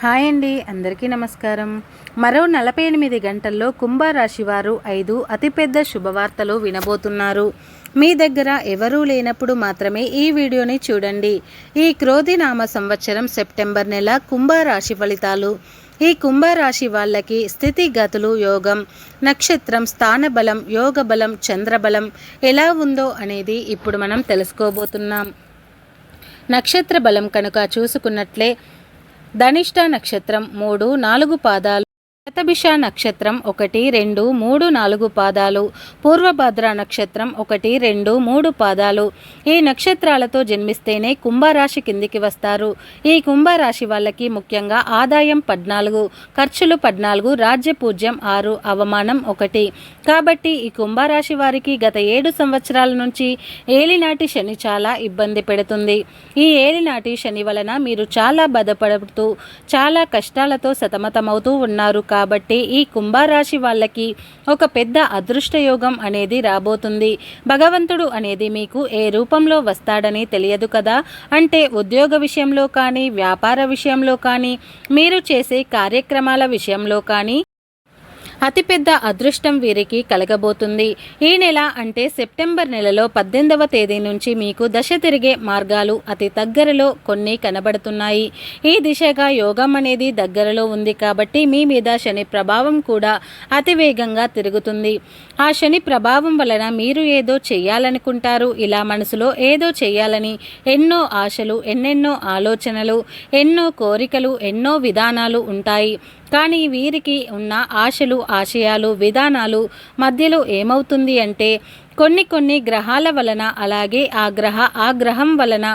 Hi అండి అందరికీ నమస్కారం. మరో నలభై ఎనిమిది గంటల్లో కుంభరాశి వారు ఐదు అతిపెద్ద శుభవార్తలు వినబోతున్నారు. మీ దగ్గర ఎవరూ లేనప్పుడు మాత్రమే ఈ వీడియోని చూడండి. ఈ క్రోధినామ సంవత్సరం సెప్టెంబర్ నెల కుంభరాశి ఫలితాలు. ఈ కుంభరాశి వాళ్ళకి స్థితిగతులు యోగం నక్షత్రం స్థానబలం యోగబలం చంద్రబలం ఎలా ఉందో అనేది ఇప్పుడు మనం తెలుసుకోబోతున్నాం. నక్షత్ర బలం కనుక చూసుకున్నట్లే ధనిష్ట నక్షత్రం మూడు నాలుగు పాదాలు. శతభిష నక్షత్రం ఒకటి రెండు మూడు నాలుగు పాదాలు. పూర్వభద్ర నక్షత్రం ఒకటి రెండు మూడు పాదాలు. ఈ నక్షత్రాలతో జన్మిస్తేనే కుంభరాశి కిందికి వస్తారు. ఈ కుంభరాశి వాళ్ళకి ముఖ్యంగా ఆదాయం పద్నాలుగు ఖర్చులు పద్నాలుగు రాజ్య పూజ్యం ఆరు అవమానం ఒకటి. కాబట్టి ఈ కుంభరాశి వారికి గత ఏడు సంవత్సరాల నుంచి ఏలినాటి శని చాలా ఇబ్బంది పెడుతుంది. ఈ ఏలినాటి శని వలన మీరు చాలా బాధపడుతూ చాలా కష్టాలతో సతమతమవుతూ ఉన్నారు. కాబట్టి ఈ కుంభరాశి వాళ్ళకి ఒక పెద్ద అదృష్టయోగం అనేది రాబోతుంది. భగవంతుడు అనేది మీకు ఏ రూపంలో వస్తాడని తెలియదు కదా? అంటే ఉద్యోగ విషయంలో కానీ వ్యాపార విషయంలో కానీ మీరు చేసే కార్యక్రమాల విషయంలో కానీ అతిపెద్ద అదృష్టం వీరికి కలగబోతుంది. ఈ నెల అంటే సెప్టెంబర్ నెలలో పద్దెనిమిదవ తేదీ నుంచి మీకు దశ తిరిగే మార్గాలు అతి దగ్గరలో కొన్ని కనబడుతున్నాయి. ఈ దిశగా యోగం అనేది దగ్గరలో ఉంది కాబట్టి మీ మీద శని ప్రభావం కూడా అతివేగంగా తిరుగుతుంది. ఆ శని ప్రభావం వలన మీరు ఏదో చేయాలనుకుంటారు ఇలా మనసులో ఏదో చేయాలని ఎన్నో ఆశలు ఎన్నెన్నో ఆలోచనలు ఎన్నో కోరికలు ఎన్నో విధానాలు ఉంటాయి. కానీ వీరికి ఉన్న ఆశలు ఆశయాలు విధానాలు మధ్యలో ఏమవుతుంది అంటే కొన్ని కొన్ని గ్రహాల వలన అలాగే ఆ గ్రహ ఆ గ్రహం వలన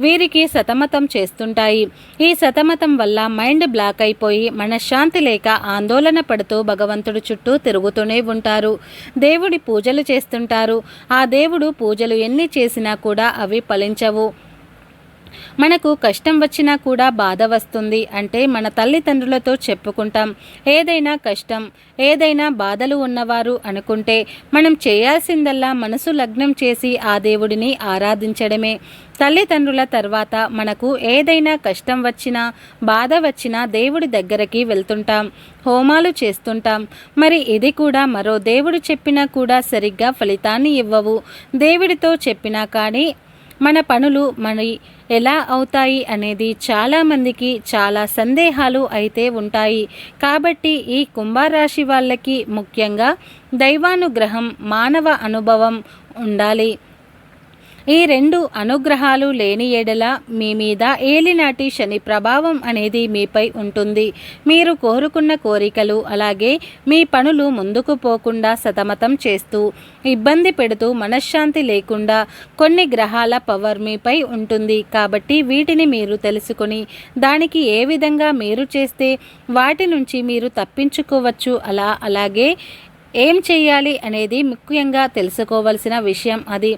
వీరికి సతమతం చేస్తుంటాయి. ఈ సతమతం వల్ల మైండ్ బ్లాక్ అయిపోయి మనశ్శాంతి లేక ఆందోళన పడుతూ భగవంతుడు చుట్టూ తిరుగుతూనే ఉంటారు. దేవుడి పూజలు చేస్తుంటారు. ఆ దేవుడు పూజలు ఎన్ని చేసినా కూడా అవి ఫలించవు. మనకు కష్టం వచ్చినా కూడా బాధ వస్తుంది అంటే మన తల్లిదండ్రులతో చెప్పుకుంటాం. ఏదైనా కష్టం ఏదైనా బాధలు ఉన్నవారు అనుకుంటే మనం చేయాల్సిందల్లా మనసు లగ్నం చేసి ఆ దేవుడిని ఆరాధించడమే. తల్లిదండ్రుల తర్వాత మనకు ఏదైనా కష్టం వచ్చినా బాధ వచ్చినా దేవుడి దగ్గరికి వెళ్తుంటాం. హోమాలు చేస్తుంటాం. మరి ఇది కూడా మరో దేవుడు చెప్పినా కూడా సరిగ్గా ఫలితాన్ని ఇవ్వవు. దేవుడితో చెప్పినా కానీ మన పనులు మరి ఎలా అవుతాయి అనేది చాలామందికి చాలా సందేహాలు అయితే ఉంటాయి. కాబట్టి ఈ కుంభరాశి వాళ్ళకి ముఖ్యంగా దైవానుగ్రహం మానవ అనుభవం ఉండాలి. ఈ రెండు అనుగ్రహాలు లేని ఎడల మీ మీద ఏలినాటి శని ప్రభావం అనేది మీపై ఉంటుంది. మీరు కోరుకున్న కోరికలు అలాగే మీ పనులు ముందుకు పోకుండా సతమతం చేస్తూ ఇబ్బంది పెడుతూ మనశ్శాంతి లేకుండా కొన్ని గ్రహాల పవర్ మీపై ఉంటుంది. కాబట్టి వీటిని మీరు తెలుసుకొని దానికి ఏ విధంగా మీరు చేస్తే వాటి నుంచి మీరు తప్పించుకోవచ్చు అలా అలాగే ఏం చేయాలి అనేది ముఖ్యంగా తెలుసుకోవలసిన విషయం అది.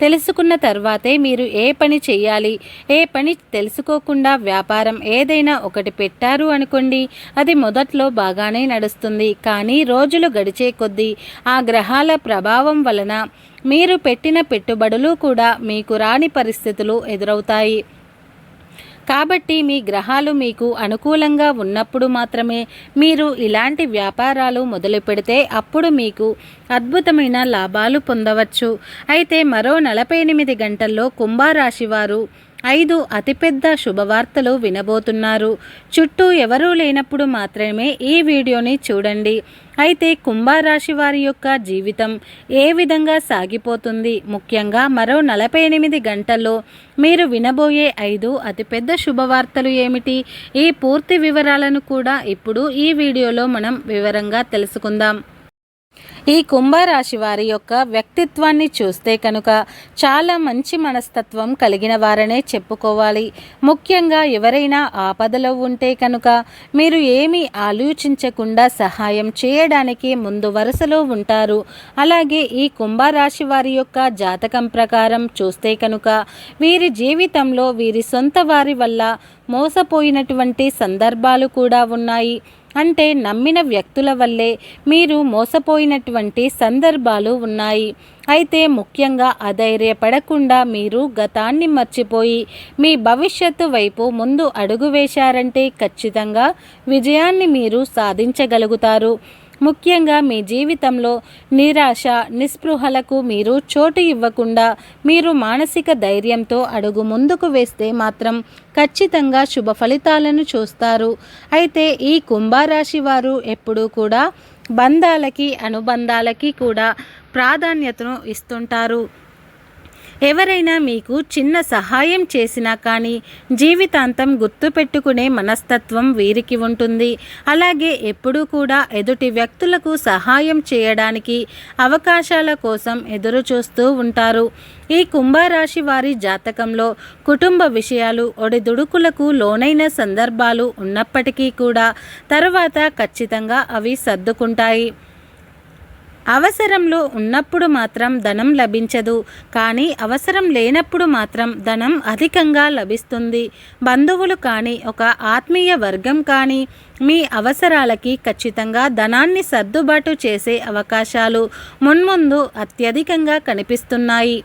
తెలుసుకున్న తర్వాతే మీరు ఏ పని చేయాలి ఏ పని తెలుసుకోకుండా వ్యాపారం ఏదైనా ఒకటి పెట్టారు అనుకోండి అది మొదట్లో బాగానే నడుస్తుంది. కానీ రోజులు గడిచే కొద్దీ ఆ గ్రహాల ప్రభావం వలన మీరు పెట్టిన పెట్టుబడులు కూడా మీకు రాని పరిస్థితులు ఎదురవుతాయి. కాబట్టి మీ గ్రహాలు మీకు అనుకూలంగా ఉన్నప్పుడు మాత్రమే మీరు ఇలాంటి వ్యాపారాలు మొదలు పెడితే అప్పుడు మీకు అద్భుతమైన లాభాలు పొందవచ్చు. అయితే మరో నలభై ఎనిమిది గంటల్లో కుంభరాశి వారు ఐదు అతిపెద్ద శుభవార్తలు వినబోతున్నారు. చుట్టూ ఎవరూ లేనప్పుడు మాత్రమే ఈ వీడియోని చూడండి. అయితే కుంభరాశి వారి యొక్క జీవితం ఏ విధంగా సాగిపోతుంది? ముఖ్యంగా మరో నలభై ఎనిమిది గంటల్లో మీరు వినబోయే ఐదు అతిపెద్ద శుభవార్తలు ఏమిటి? ఈ పూర్తి వివరాలను కూడా ఇప్పుడు ఈ వీడియోలో మనం వివరంగా తెలుసుకుందాం. ఈ కుంభరాశి వారి యొక్క వ్యక్తిత్వాన్ని చూస్తే కనుక చాలా మంచి మనస్తత్వం కలిగిన వారనే చెప్పుకోవాలి. ముఖ్యంగా ఎవరైనా ఆపదలో ఉంటే కనుక మీరు ఏమీ ఆలోచించకుండా సహాయం చేయడానికి ముందు వరుసలో ఉంటారు. అలాగే ఈ కుంభరాశి వారి యొక్క జాతకం ప్రకారం చూస్తే కనుక వీరి జీవితంలో వీరి సొంత వారి వల్ల మోసపోయినటువంటి సందర్భాలు కూడా ఉన్నాయి. అంటే నమ్మిన వ్యక్తుల వల్లే మీరు మోసపోయినటువంటి సందర్భాలు ఉన్నాయి. అయితే ముఖ్యంగా అధైర్యపడకుండా మీరు గతాన్ని మర్చిపోయి మీ భవిష్యత్తు వైపు ముందు అడుగు వేశారంటే ఖచ్చితంగా విజయాన్ని మీరు సాధించగలుగుతారు. ముఖ్యంగా మీ జీవితంలో నిరాశ నిస్పృహలకు మీరు చోటు ఇవ్వకుండా మీరు మానసిక ధైర్యంతో అడుగు ముందుకు వేస్తే మాత్రం ఖచ్చితంగా శుభ ఫలితాలను చూస్తారు. అయితే ఈ కుంభరాశి వారు ఎప్పుడూ కూడా బంధాలకి అనుబంధాలకి కూడా ప్రాధాన్యతను ఇస్తుంటారు. ఎవరైనా మీకు చిన్న సహాయం చేసినా కానీ జీవితాంతం గుర్తుపెట్టుకునే మనస్తత్వం వీరికి ఉంటుంది. అలాగే ఎప్పుడూ కూడా ఎదుటి వ్యక్తులకు సహాయం చేయడానికి అవకాశాల కోసం ఎదురు చూస్తూ ఉంటారు. ఈ కుంభరాశి వారి జాతకంలో కుటుంబ విషయాలు ఒడిదుడుకులకు లోనైన సందర్భాలు ఉన్నప్పటికీ కూడా తర్వాత ఖచ్చితంగా అవి సర్దుకుంటాయి. అవసరంలో ఉన్నప్పుడు మాత్రం ధనం లభించదు కానీ అవసరం లేనప్పుడు మాత్రం ధనం అధికంగా లభిస్తుంది. బంధువులు కానీ ఒక ఆత్మీయ వర్గం కానీ మీ అవసరాలకి ఖచ్చితంగా ధనాన్ని సర్దుబాటు చేసే అవకాశాలు మున్ముందు అత్యధికంగా కనిపిస్తున్నాయి.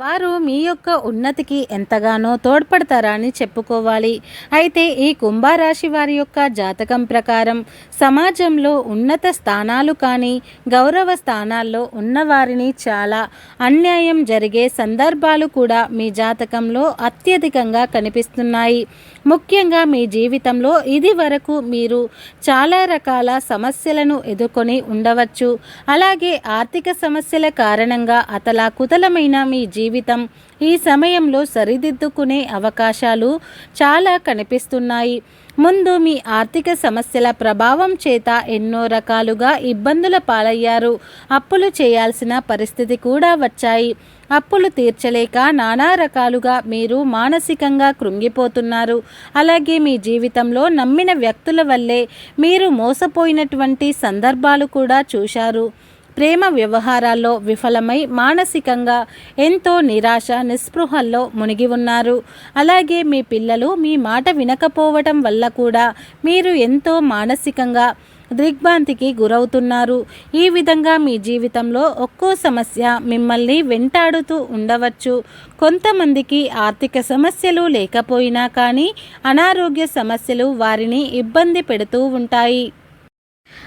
వారు మీ యొక్క ఉన్నతికి ఎంతగానో తోడ్పడతారా అని చెప్పుకోవాలి. అయితే ఈ కుంభరాశి వారి యొక్క జాతకం ప్రకారం సమాజంలో ఉన్నత స్థానాలు కానీ గౌరవ స్థానాల్లో ఉన్నవారిని చాలా అన్యాయం జరిగే సందర్భాలు కూడా మీ జాతకంలో అత్యధికంగా కనిపిస్తున్నాయి. ముఖ్యంగా మీ జీవితంలో ఇది వరకు మీరు చాలా రకాల సమస్యలను ఎదుర్కొని ఉండవచ్చు. అలాగే ఆర్థిక సమస్యల కారణంగా అతలాకుతలమైన మీ జీవితం ఈ సమయంలో సరిదిద్దుకునే అవకాశాలు చాలా కనిపిస్తున్నాయి. ముందు మీ ఆర్థిక సమస్యల ప్రభావం చేత ఎన్నో రకాలుగా ఇబ్బందుల పాలయ్యారు. అప్పులు చేయాల్సిన పరిస్థితి కూడా వచ్చాయి. అప్పులు తీర్చలేక నానా రకాలుగా మీరు మానసికంగా కృంగిపోతున్నారు. అలాగే మీ జీవితంలో నమ్మిన వ్యక్తుల వల్లే మీరు మోసపోయినటువంటి సందర్భాలు కూడా చూశారు. ప్రేమ వ్యవహారాల్లో విఫలమై మానసికంగా ఎంతో నిరాశ నిస్పృహల్లో మునిగి ఉన్నారు. అలాగే మీ పిల్లలు మీ మాట వినకపోవటం వల్ల కూడా మీరు ఎంతో మానసికంగా దిగ్భ్రాంతికి గురవుతున్నారు. ఈ విధంగా మీ జీవితంలో ఒక్కో సమస్య మిమ్మల్ని వెంటాడుతూ ఉండవచ్చు. కొంతమందికి ఆర్థిక సమస్యలు లేకపోయినా కానీ అనారోగ్య సమస్యలు వారిని ఇబ్బంది పెడుతూ ఉంటాయి.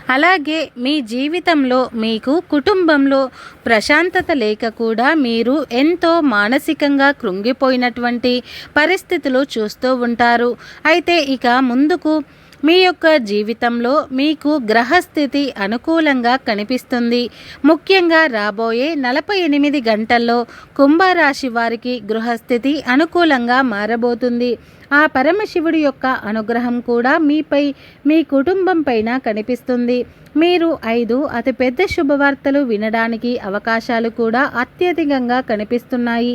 అలాగే మీ జీవితంలో మీకు కుటుంబంలో ప్రశాంతత లేక కూడా మీరు ఎంతో మానసికంగా కృంగిపోయినటువంటి పరిస్థితులు చూస్తూ ఉంటారు. అయితే ఇక ముందుకు మీ యొక్క జీవితంలో మీకు గ్రహస్థితి అనుకూలంగా కనిపిస్తుంది. ముఖ్యంగా రాబోయే నలభై ఎనిమిది గంటల్లో కుంభరాశి వారికి గృహస్థితి అనుకూలంగా మారబోతుంది. ఆ పరమశివుడి యొక్క అనుగ్రహం కూడా మీపై మీ కుటుంబం పైన కనిపిస్తుంది. మీరు ఐదు అతిపెద్ద శుభవార్తలు వినడానికి అవకాశాలు కూడా అత్యధికంగా కనిపిస్తున్నాయి.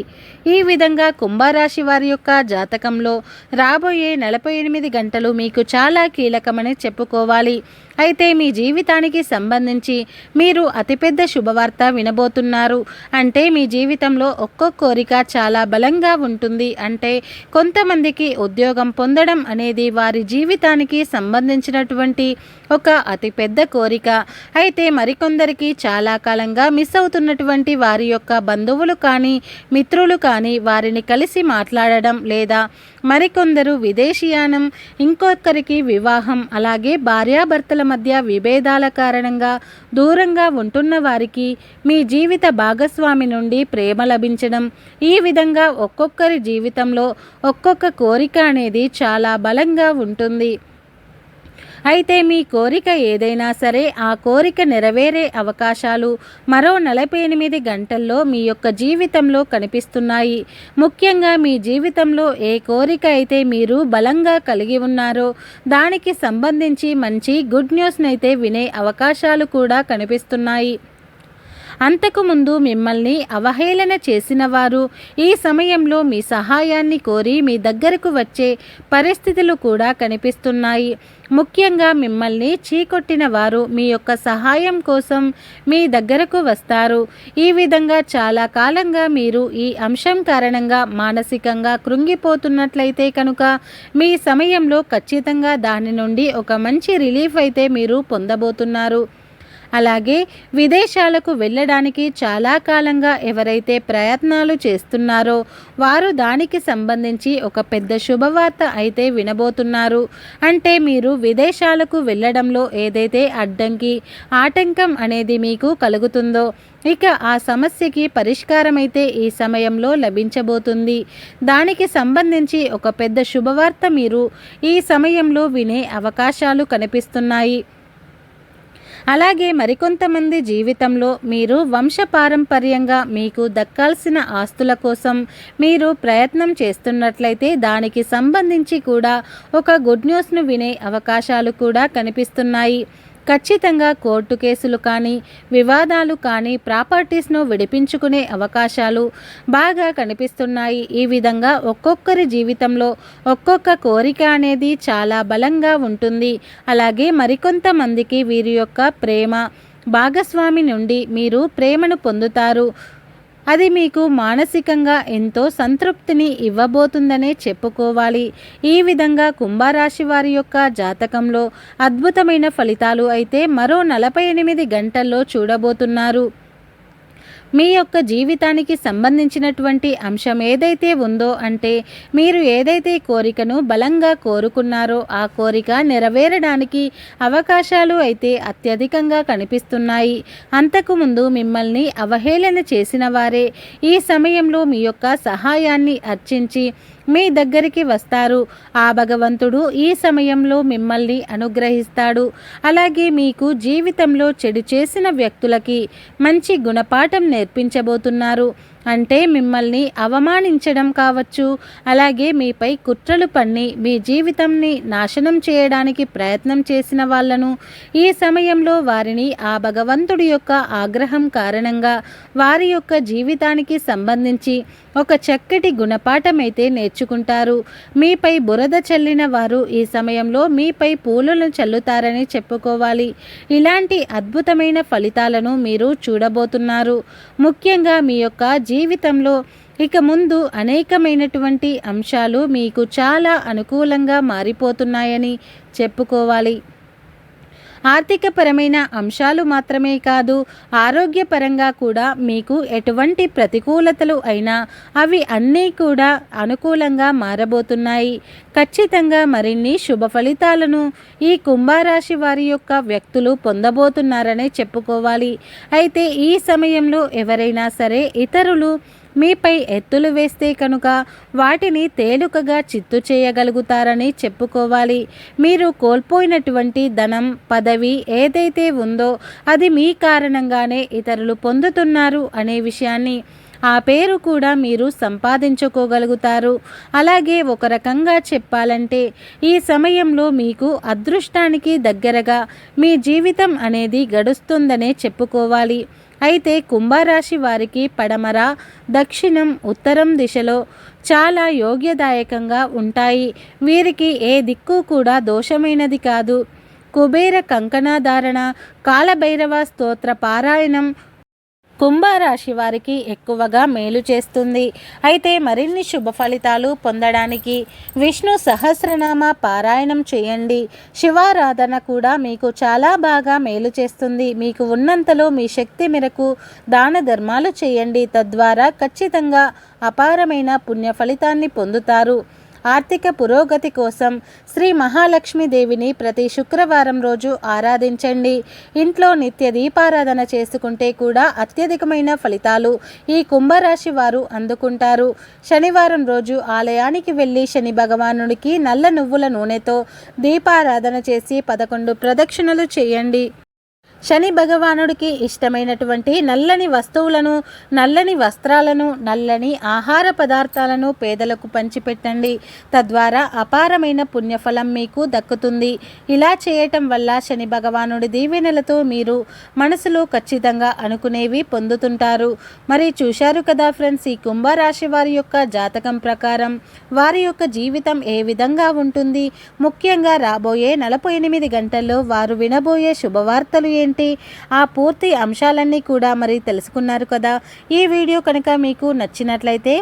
ఈ విధంగా కుంభరాశి వారి యొక్క జాతకంలో రాబోయే నలభై ఎనిమిది గంటలు మీకు చాలా కీలకమని చెప్పుకోవాలి. అయితే మీ జీవితానికి సంబంధించి మీరు అతిపెద్ద శుభవార్త వినబోతున్నారు. అంటే మీ జీవితంలో ఒక్కో కోరిక చాలా బలంగా ఉంటుంది. అంటే కొంతమందికి ఉద్యోగం పొందడం అనేది వారి జీవితానికి సంబంధించినటువంటి ఒక అతిపెద్ద కోరిక. అయితే మరికొందరికి చాలా కాలంగా మిస్ అవుతున్నటువంటి వారి యొక్క బంధువులు కానీ మిత్రులు కానీ వారిని కలిసి మాట్లాడడం లేదా మరికొందరు విదేశీయానం ఇంకొకరికి వివాహం అలాగే భార్యాభర్తల మధ్య విభేదాల కారణంగా దూరంగా ఉంటున్న వారికి మీ జీవిత భాగస్వామి నుండి ప్రేమ లభించడం. ఈ విధంగా ఒక్కొక్కరి జీవితంలో ఒక్కొక్క కోరిక అనేది చాలా బలంగా ఉంటుంది. అయితే మీ కోరిక ఏదైనా సరే ఆ కోరిక నెరవేరే అవకాశాలు మరో నలభై ఎనిమిది గంటల్లో మీ యొక్క జీవితంలో కనిపిస్తున్నాయి. ముఖ్యంగా మీ జీవితంలో ఏ కోరిక అయితే మీరు బలంగా కలిగి ఉన్నారో దానికి సంబంధించి మంచి గుడ్ న్యూస్నైతే వినే అవకాశాలు కూడా కనిపిస్తున్నాయి. అంతకుముందు మిమ్మల్ని అవహేళన చేసిన వారు ఈ సమయంలో మీ సహాయాన్ని కోరి మీ దగ్గరకు వచ్చే పరిస్థితులు కూడా కనిపిస్తున్నాయి. ముఖ్యంగా మిమ్మల్ని చీకొట్టిన వారు మీ యొక్క సహాయం కోసం మీ దగ్గరకు వస్తారు. ఈ విధంగా చాలా కాలంగా మీరు ఈ అంశం కారణంగా మానసికంగా కృంగిపోతున్నట్లయితే కనుక మీ సమయంలో ఖచ్చితంగా దాని నుండి ఒక మంచి రిలీఫ్ అయితే మీరు పొందబోతున్నారు. అలాగే విదేశాలకు వెళ్ళడానికి చాలా కాలంగా ఎవరైతే ప్రయత్నాలు చేస్తున్నారో వారు దానికి సంబంధించి ఒక పెద్ద శుభవార్త అయితే వినబోతున్నారు. అంటే మీరు విదేశాలకు వెళ్ళడంలో ఏదైతే అడ్డంకి ఆటంకం అనేది మీకు కలుగుతుందో ఇక ఆ సమస్యకి పరిష్కారమైతే ఈ సమయంలో లభించబోతుంది. దానికి సంబంధించి ఒక పెద్ద శుభవార్త మీరు ఈ సమయంలో వినే అవకాశాలు కనిపిస్తున్నాయి. అలాగే మరికొంతమంది జీవితంలో మీరు వంశపారంపర్యంగా మీకు దక్కాల్సిన ఆస్తుల కోసం మీరు ప్రయత్నం చేస్తున్నట్లయితే దానికి సంబంధించి కూడా ఒక గుడ్ న్యూస్ను వినే అవకాశాలు కూడా కనిపిస్తున్నాయి. ఖచ్చితంగా కోర్టు కేసులు కానీ వివాదాలు కానీ ప్రాపర్టీస్ను విడిపించుకునే అవకాశాలు బాగా కనిపిస్తున్నాయి. ఈ విధంగా ఒక్కొక్కరి జీవితంలో ఒక్కొక్క కోరిక అనేది చాలా బలంగా ఉంటుంది. అలాగే మరికొంతమందికి వీరి యొక్క ప్రేమ భాగస్వామి నుండి మీరు ప్రేమను పొందుతారు. అది మీకు మానసికంగా ఎంతో సంతృప్తిని ఇవ్వబోతుందనే చెప్పుకోవాలి. ఈ విధంగా కుంభరాశి వారి యొక్క జాతకంలో అద్భుతమైన ఫలితాలు అయితే మరో నలభై ఎనిమిది గంటల్లో చూడబోతున్నారు. మీ యొక్క జీవితానికి సంబంధించినటువంటి అంశం ఏదైతే ఉందో అంటే మీరు ఏదైతే కోరికను బలంగా కోరుకున్నారో ఆ కోరిక నెరవేరడానికి అవకాశాలు అయితే అత్యధికంగా కనిపిస్తున్నాయి. అంతకుముందు మిమ్మల్ని అవహేళన చేసిన వారే ఈ సమయంలో మీ యొక్క సహాయాన్ని అర్చించి మీ దగ్గరికి వస్తారు. ఆ భగవంతుడు ఈ సమయంలో మిమ్మల్ని అనుగ్రహిస్తాడు. అలాగే మీకు జీవితంలో చెడు చేసిన వ్యక్తులకి మంచి గుణపాఠం నేర్పించబోతున్నారు. అంటే మిమ్మల్ని అవమానించడం కావచ్చు. అలాగే మీపై కుట్రలు పన్ని మీ జీవితంని నాశనం చేయడానికి ప్రయత్నం చేసిన వాళ్ళను ఈ సమయంలో వారిని ఆ భగవంతుడి యొక్క ఆగ్రహం కారణంగా వారి యొక్క జీవితానికి సంబంధించి ఒక చక్కటి గుణపాఠం అయితే నేర్చుకుంటారు. మీపై బురద చల్లిన వారు ఈ సమయంలో మీపై పూలను చల్లుతారని చెప్పుకోవాలి. ఇలాంటి అద్భుతమైన ఫలితాలను మీరు చూడబోతున్నారు. ముఖ్యంగా మీ యొక్క జీవితంలో ఇక ముందు అనేకమైనటువంటి అంశాలు మీకు చాలా అనుకూలంగా మారిపోతున్నాయని చెప్పుకోవాలి. ఆర్థికపరమైన అంశాలు మాత్రమే కాదు ఆరోగ్యపరంగా కూడా మీకు ఎటువంటి ప్రతికూలతలు అయినా అవి అన్నీ కూడా అనుకూలంగా మారబోతున్నాయి. ఖచ్చితంగా మరిన్ని శుభ ఫలితాలను ఈ కుంభరాశి వారి యొక్క వ్యక్తులు పొందబోతున్నారనే చెప్పుకోవాలి. అయితే ఈ సమయంలో ఎవరైనా సరే ఇతరులు మీపై ఎత్తులు వేస్తే కనుక వాటిని తేలికగా చిత్తు చేయగలుగుతారని చెప్పుకోవాలి. మీరు కోల్పోయినటువంటి ధనం పదవి ఏదైతే ఉందో అది మీ కారణంగానే ఇతరులు పొందుతున్నారు అనే విషయాన్ని ఆ పేరు కూడా మీరు సంపాదించుకోగలుగుతారు. అలాగే ఒక రకంగా చెప్పాలంటే ఈ సమయంలో మీకు అదృష్టానికి దగ్గరగా మీ జీవితం అనేది గడుస్తుందనే చెప్పుకోవాలి. అయితే కుంభరాశి వారికి పడమర దక్షిణం ఉత్తరం దిశలో చాలా యోగ్యదాయకంగా ఉంటాయి. వీరికి ఏ దిక్కు కూడా దోషమైనది కాదు. కుబేర కంకణాధారణ కాలభైరవ స్తోత్ర పారాయణం కుంభరాశి వారికి ఎక్కువగా మేలు చేస్తుంది. అయితే మరిన్ని శుభ ఫలితాలు పొందడానికి విష్ణు సహస్రనామ పారాయణం చేయండి. శివారాధన కూడా మీకు చాలా బాగా మేలు చేస్తుంది. మీకు ఉన్నంతలో మీ శక్తి మేరకు దాన ధర్మాలు చేయండి. తద్వారా ఖచ్చితంగా అపారమైన పుణ్య ఫలితాన్ని పొందుతారు. ఆర్థిక పురోగతి కోసం శ్రీ మహాలక్ష్మీదేవిని ప్రతి శుక్రవారం రోజు ఆరాధించండి. ఇంట్లో నిత్య దీపారాధన చేసుకుంటే కూడా అత్యధికమైన ఫలితాలు ఈ కుంభరాశి వారు అందుకుంటారు. శనివారం రోజు ఆలయానికి వెళ్ళి శని భగవానుడికి నల్ల నువ్వుల నూనెతో దీపారాధన చేసి పదకొండు ప్రదక్షిణలు చేయండి. శని భగవానుడికి ఇష్టమైనటువంటి నల్లని వస్తువులను నల్లని వస్త్రాలను నల్లని ఆహార పదార్థాలను పేదలకు పంచిపెట్టండి. తద్వారా అపారమైన పుణ్యఫలం మీకు దక్కుతుంది. ఇలా చేయటం వల్ల శని భగవానుడి దీవెనలతో మీరు మనసులో ఖచ్చితంగా అనుకునేవి పొందుతుంటారు. మరి చూశారు కదా ఫ్రెండ్స్ ఈ కుంభరాశి వారి యొక్క జాతకం ప్రకారం వారి యొక్క జీవితం ఏ విధంగా ఉంటుంది? ముఖ్యంగా రాబోయే నలభై ఎనిమిది గంటల్లో వారు వినబోయే శుభవార్తలు ఏంటి? ఆ పూర్తి అంశాలన్నీ కూడా మరి తెలుసుకున్నారు కదా. ఈ వీడియో కనుక మీకు నచ్చినట్లయితే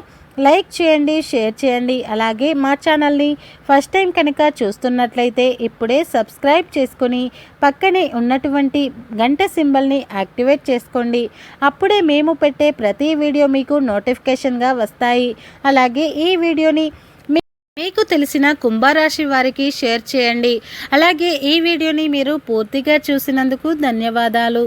లైక్ చేయండి షేర్ చేయండి. అలాగే మా ఛానల్ని ఫస్ట్ టైం కనుక చూస్తున్నట్లయితే ఇప్పుడే సబ్స్క్రైబ్ చేసుకొని పక్కనే ఉన్నటువంటి గంట సింబల్ని యాక్టివేట్ చేసుకోండి. అప్పుడే మేము పెట్టే ప్రతి వీడియో మీకు నోటిఫికేషన్గా వస్తాయి. అలాగే ఈ వీడియోని మీకు తెలిసిన కుంభరాశి వారికి షేర్ చేయండి. అలాగే ఈ వీడియోని మీరు పూర్తిగా చూసినందుకు ధన్యవాదాలు.